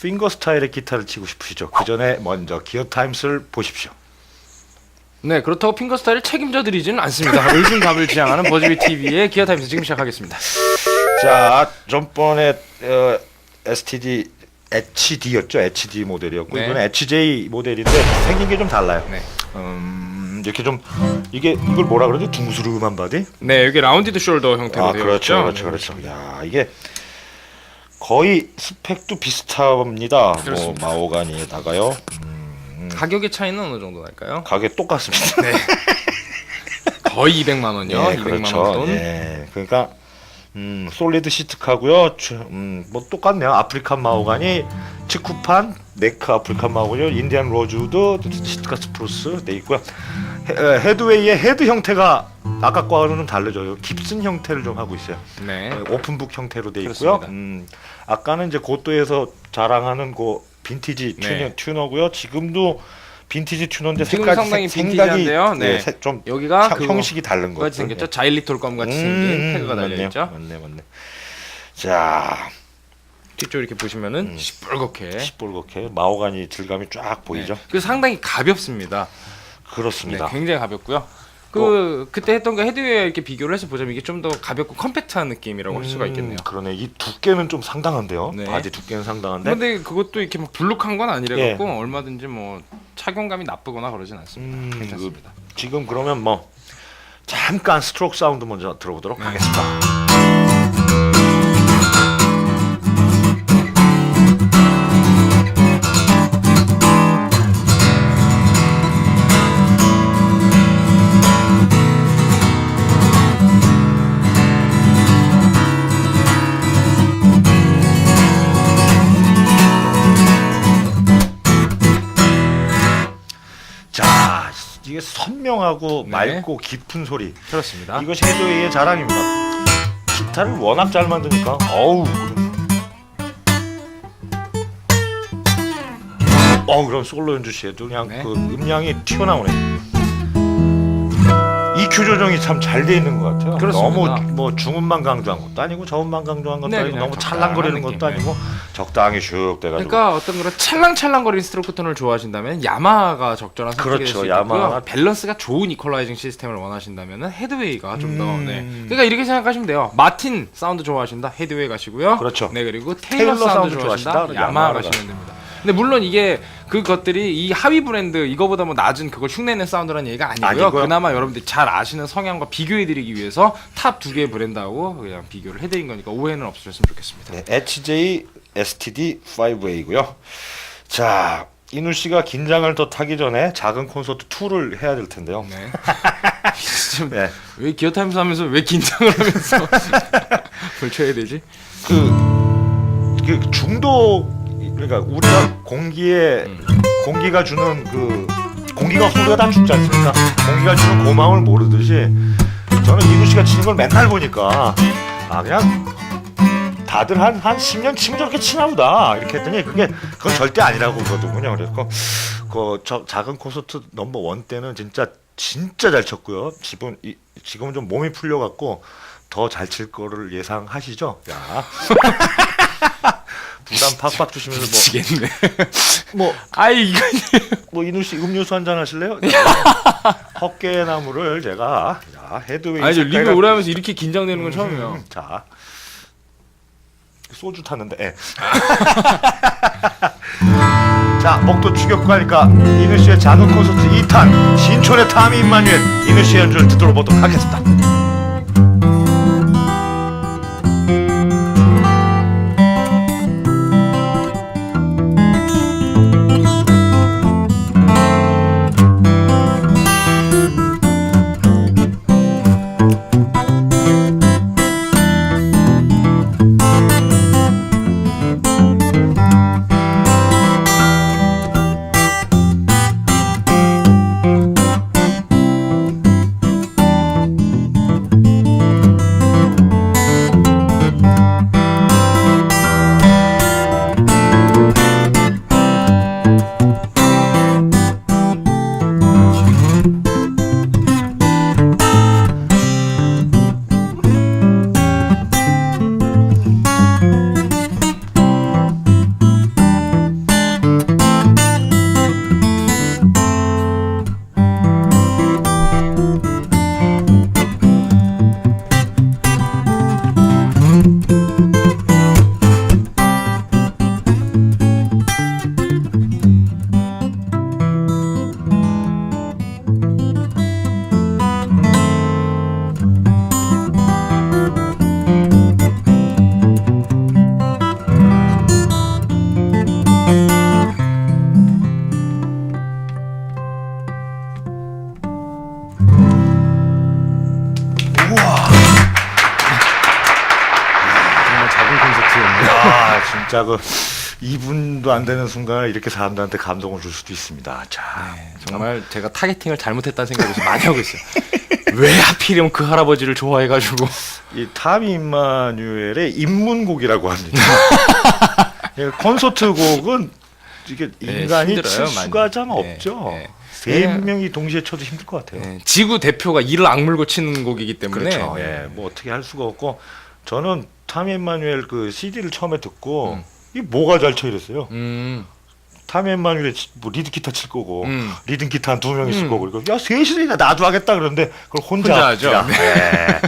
핑거 스타일의 기타를 치고 싶으시죠? 그 전에 먼저 기어 타임스를 보십시오. 네, 그렇다고 핑거 스타일을 책임져 드리지는 않습니다. 요즘 답을 지향하는 버즈비 TV의 기어 타임스 지금 시작하겠습니다. 자, 전번에 어, STD HD였죠? HD 모델이었고 네. 이번에 HJ 모델인데 생긴 게 좀 달라요. 네. 음, 이렇게 좀 이게 이걸 뭐라 그러지? 둥수름한 바디? 네, 여기 라운디드 숄더 형태로 아, 되어 그렇죠, 있죠. 그렇죠, 그렇죠. 야, 이게 거의 스펙도 비슷합니다. 뭐 그렇습니다. 마오가니에다가요. 가격의 차이는 어느 정도 날까요? 가격 똑같습니다. 네. 거의 200만 원이요. 예, 200만 그렇죠. 원 돈. 예, 그러니까 음, 솔리드 시트카고요. 주- 음, 뭐 똑같네요. 아프리칸 마호가니, 치쿠판, 네크 아프리칸 마호가니, 인디안 로즈우드, 시트카 스프루스 돼 있고요. 헤, 에, 헤드웨이의 헤드 형태가 아까 거와는 다르죠. 깁슨 형태를 좀 하고 있어요. 네. 오픈북 형태로 돼 있고요. 그렇습니다. 음, 아까는 이제 고도에서 자랑하는 그 빈티지 네. 튜너, 튜너고요. 지금도 빈티지 튜너인데 지금 색깔이 상당히 색- 빈티지한데요. 네. 네, 색- 좀 여기가 형- 그거 형식이 다른 거 같이 생겼죠. 자일리톨 껌 같이 생긴 태그가 달려. 있죠. 맞네, 맞네. 자, 뒤쪽 이렇게 보시면은 음. 시뻘겋게. 시뻘겋게 마호가니 질감이 쫙 보이죠. 네. 그 상당히 가볍습니다. 네, 그렇습니다. 굉장히 가볍고요. 그 그때 했던 거 헤드웨어 이렇게 비교를 해서 보자면 이게 좀 더 가볍고 컴팩트한 느낌이라고 할 수가 있겠네요. 음, 그러네. 이 두께는 좀 상당한데요. 네. 바지 두께는 상당한데. 근데 그것도 이렇게 막 불룩한 건 아니라 예. 갖고 얼마든지 뭐 착용감이 나쁘거나 그러진 않습니다. 음, 괜찮습니다. 지금 그러면 뭐 잠깐 스트로크 사운드 먼저 들어보도록 네. 하겠습니다. 이게 선명하고 네. 맑고 깊은 소리. 그렇습니다. 이것이 헤드웨이의 자랑입니다. 기타를 워낙 잘 만드니까 어우. 어 그럼 솔로 연주 시에도 그냥 네. 그 음량이 튀어나오네. EQ 조정이 참 잘 돼 있는 것 같아요. 그렇습니다. 너무 뭐 중음만 강조한 것도 아니고 저음만 강조한 것도 네, 아니고 그냥 너무 적당한 찰랑거리는 것도 느낌, 아니고 적당히 슉 돼가지고. 그러니까 어떤 그런 찰랑찰랑거리는 스트로크 톤을 좋아하신다면 야마하가 적절한 선택이 그렇죠. 있고요. 밸런스가 좋은 이퀄라이징 시스템을 원하신다면 헤드웨이가 좀 더. 음. 네. 그러니까 이렇게 생각하시면 돼요. 마틴 사운드 좋아하신다 헤드웨이 가시고요. 그렇죠. 네 그리고 테일러, 테일러 사운드, 사운드 좋아하신다, 좋아하신다, 야마하 가시면 됩니다. 근데 물론 이게 그것들이 이 하위 브랜드 이거보다 뭐 낮은 그걸 흉내낸 사운드라는 얘기가 아니고요. 아니고요. 그나마 여러분들이 잘 아시는 성향과 비교해드리기 위해서 탑 두 개의 브랜드하고 그냥 비교를 해드린 거니까 오해는 없으셨으면 좋겠습니다. 네, HJ STD 5A고요. 자, 이누 씨가 긴장을 더 타기 전에 작은 콘서트 2를 해야 될 텐데요. 네. 좀 네. 왜 기어 타임스 하면서 왜 긴장을 하면서 뭘 쳐야 되지? 그, 그 중독 그러니까 우리가 공기에 음. 공기가 주는 그 공기가 우리가 다 죽지 않습니까? 공기가 주는 고마움을 모르듯이 저는 이누 씨가 치는 걸 맨날 보니까 아 그냥 다들 한 한 10년 치면 저렇게 치나 보다 이렇게 했더니 그게 그건 절대 아니라고 그러더군요. 그래서 그저 작은 콘서트 넘버 원 때는 진짜 진짜 잘 쳤고요. 지금 이, 지금은 좀 몸이 풀려 갖고 더 잘 칠 거를 예상하시죠? 야. 부담 팍팍 주시면서 미치겠네. 뭐뭐 아이 이거 뭐 이누 씨 음료수 한 잔 하실래요? 헛개나무를 제가 자, 헤드웨이 아니 리뷰 오래 하면서 이렇게 긴장되는 건 처음이에요. 음, 자 소주 탔는데 예. 자 목도 추격하니까 이누 씨의 작은 콘서트 2탄 신촌의 타미 임마누엘 이누 씨의 연주를 듣도록 보도록 하겠습니다 진짜 그 2분도 안 되는 순간에 이렇게 사람들한테 감동을 줄 수도 있습니다. 자, 정말 제가 타겟팅을 잘못했다는 생각을 많이 하고 있어요. 왜 하필이면 그 할아버지를 좋아해가지고 이 타미 임마뉴엘의 입문곡이라고 합니다. 예, 콘서트 곡은 이게 네, 인간이 힘들어요, 칠 수가. 참 네, 없죠. 네. 세 네. 명이 동시에 쳐도 힘들 것 같아요. 예, 지구 대표가 이를 악물고 치는 곡이기 때문에 그렇죠. 예, 뭐 어떻게 할 수가 없고 저는 타미 임마뉴엘 그 CD를 처음에 듣고 음. 이 뭐가 잘 쳐 이랬어요. 음, 타미 임마뉴엘 뭐 리드 기타 칠 거고 음. 리듬 기타 한 두 명 있을 음. 거고 그리고 야 셋이서 나도 하겠다 그러는데 그걸 혼자, 혼자 하죠. 합디다. 예.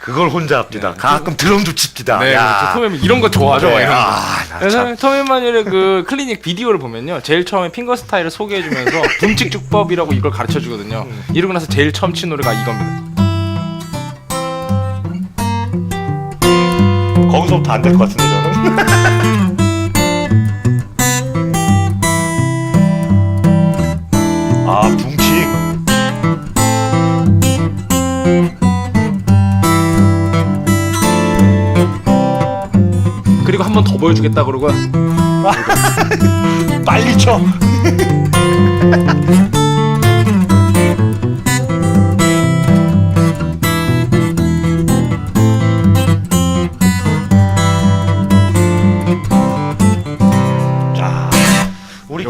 그걸 혼자 합디다. 가끔 드럼도 칩디다. 네, 야. 그렇죠. 토메 이런 거 좋아하죠. 네, 막 이런 거. 아, 나 그래서 참. 톰 엠마뉴엘의 그 클리닉 비디오를 보면요, 제일 처음에 핑거 스타일을 소개해주면서 분칙주법이라고 이걸 가르쳐 주거든요. 음. 이러고 나서 제일 처음 친 노래가 이겁니다. 안 될 것 같은데 저는. 아 붕치. 그리고 한 번 더 보여주겠다 그러고 빨리 쳐.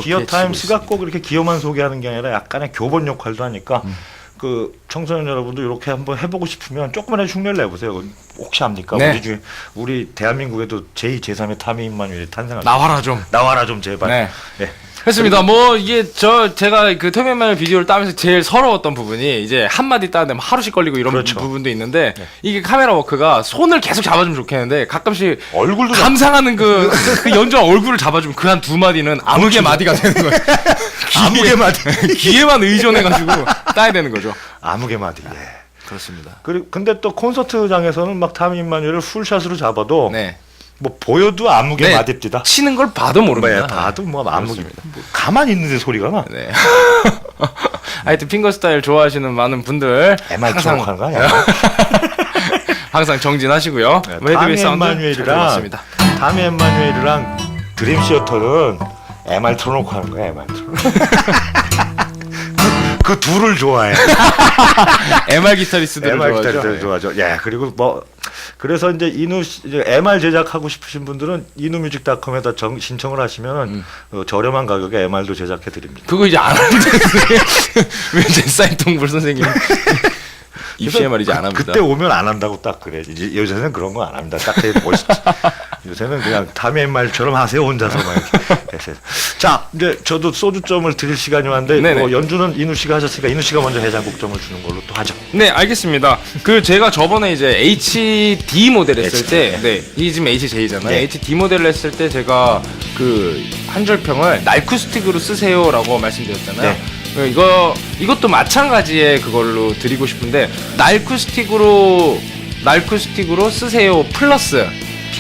기어 타임스가 꼭 이렇게 기어만 소개하는 게 아니라 약간의 교본 역할도 하니까 음. 그 청소년 여러분도 이렇게 한번 해보고 싶으면 조금만 흉내를 내보세요. 혹시 압니까? 네. 우리 중에 우리 대한민국에도 제2, 제3의 타미 인마뉴엘이 탄생할 나와라 좀. 나와라 좀 제발. 네. 네. 했습니다. 뭐 이게 저 제가 그톰 엠마뉴엘 비디오를 따면서 제일 서러웠던 부분이 이제 한 마디 따는데 막 하루씩 걸리고 이런 그렇죠. 부분도 있는데 이게 카메라 워크가 손을 계속 잡아주면 좋겠는데 가끔씩 얼굴도 감상하는 그, 그 연주한 얼굴을 잡아주면 그 한 두 마디는 암흑의 마디가 되는 거예요. 암흑의 마디. 귀에만 의존해가지고 따야 되는 거죠. 아무개 마디. 예. 그렇습니다. 그리고 근데 또 콘서트장에서는 막 인마뉴엘을 풀샷으로 잡아도 네. 뭐 보여도 아무개 네. 마디입니다. 치는 걸 봐도 모릅니다. 봐도 뭐. 그렇습니다. 뭐 가만히 있는데 소리가 나. 네. 하여튼 핑거 스타일 좋아하시는 많은 분들 MR 항상 항상 거 아니야? 항상 정진하시고요. 네, 뭐 헤드웨이 사운드 잘 엠마뉴엘이랑 들어봤습니다. 타미 엠마뉴엘이랑 드림 시어터는 MR 틀어놓고 하는 거야 MR 틀어. 그 둘을 좋아해. MR 기타리스트들을 MR 좋아하죠. 기타리스트를 좋아하죠. 예, 그리고 뭐 그래서 이제 이누 씨- 이제 MR 제작하고 싶으신 분들은 이누뮤직닷컴에다 정- 신청을 하시면은 음. 어, 저렴한 가격에 MR도 제작해 드립니다. 그거 이제 안 하는데 왜제 사인 동물 선생님 입시에 말이지 안 합니다. 그때 오면 안 한다고 딱 그래. 이제 요새는 그런 거 안 합니다. 딱 멋있지. 요새는 그냥 타미 엠말처럼 하세요 혼자서 막 이렇게. 해서. 자, 이제 저도 소주점을 드릴 시간이 왔는데 네네. 뭐 연주는 이누 씨가 하셨으니까 이누 씨가 먼저 해장국점을 주는 걸로 또 하죠. 네, 알겠습니다. 그 제가 저번에 이제 HD 모델 했을 때, 네, 이 지금 HJ잖아요. 네. HD 모델을 했을 때 제가 그 한 줄평을 날쿠스틱으로 쓰세요라고 말씀드렸잖아요. 네. 그 이거 이것도 마찬가지의 그걸로 드리고 싶은데 날쿠스틱으로 날쿠스틱으로 쓰세요 플러스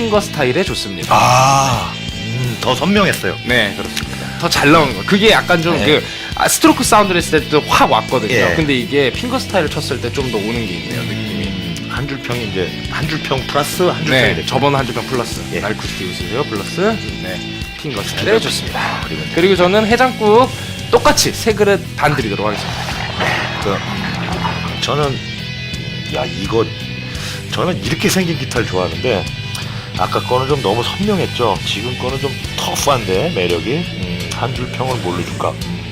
핑거 스타일에 좋습니다. 아, 음, 더 선명했어요. 네, 그렇습니다. 더 잘 나온 거. 그게 약간 좀 네. 그 아, 스트로크 사운드를 했을 때도 확 왔거든요. 예. 근데 이게 핑거 스타일을 쳤을 때 좀 더 오는 게 있네요, 느낌이. 음, 한 줄평이 이제 한 줄평 플러스 한 줄평이 네, 됐죠. 저번 한 줄평 플러스. 예. 날쿠스틱 웃으세요 플러스. 네, 핑거 스타일에 좋습니다. 아, 그리고 그리고 저는 해장국 똑같이 세 그릇 반 드리도록 하겠습니다. 그 저는 야 이거 저는 이렇게 생긴 기타를 좋아하는데 아까 거는 좀 너무 선명했죠. 지금 거는 좀 터프한데 매력이 음, 한줄 평을 뭘로 줄까? 음,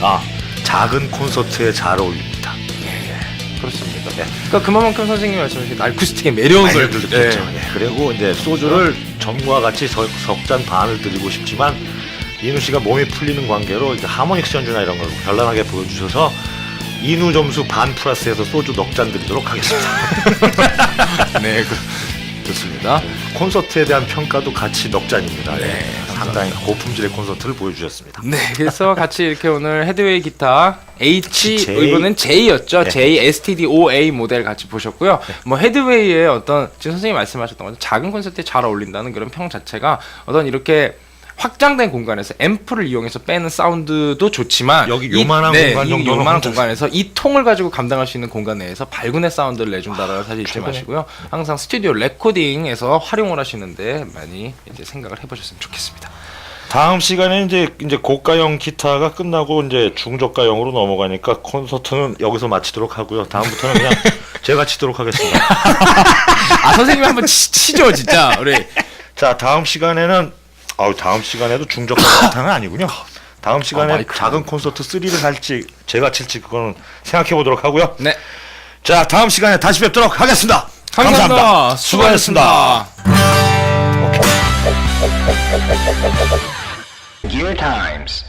아 작은 콘서트에 잘 어울립니다. 그렇습니다. 네. 그러니까 그만큼 선생님이 말씀하신 날쿠스틱의 매력을 느꼈죠. 네. 예, 그리고 이제 소주를 전과 같이 석잔 반을 드리고 싶지만 이누 씨가 몸이 풀리는 관계로 이제 하모닉스 연주나 이런 걸 별난하게 보여주셔서 이누 점수 반 플러스해서 소주 넉 잔 드리도록 하겠습니다. 네, 그, 좋습니다. 콘서트에 대한 평가도 같이 넉 잔입니다. 네, 예, 상당히 고품질의 콘서트를 보여주셨습니다. 네, 그래서 같이 이렇게 오늘 헤드웨이 기타 H J. 이거는 J였죠. 네. J STD-OA 모델 같이 보셨고요. 뭐 헤드웨이의 어떤 지금 선생님 말씀하셨던 것처럼 작은 콘서트에 잘 어울린다는 그런 평 자체가 어떤 이렇게 확장된 공간에서 앰프를 이용해서 빼는 사운드도 좋지만 여기 이- 요만한 네, 공간 이 정도는 요만한 혼자서. 공간에서 이 통을 가지고 감당할 수 있는 공간 내에서 발군의 사운드를 내준다라는 사실 잊지 최고네. 마시고요. 항상 스튜디오 레코딩에서 활용을 하시는데 많이 이제 생각을 해보셨으면 좋겠습니다. 다음 시간에 이제 이제 고가형 기타가 끝나고 이제 중저가형으로 넘어가니까 콘서트는 여기서 마치도록 하고요. 다음부터는 그냥 제가 치도록 하겠습니다. 아 선생님 한번 치, 치죠 진짜 우리 자 다음 시간에는 아우 다음 시간에도 중저가 기타는 아니군요. 다음 시간에 마이크. 작은 콘서트 3를 할지 제가 칠지 그거는 생각해 보도록 하고요. 네 자 다음 시간에 다시 뵙도록 하겠습니다. 감사합니다. 수고하셨습니다. 수고하셨습니다. Gear Times.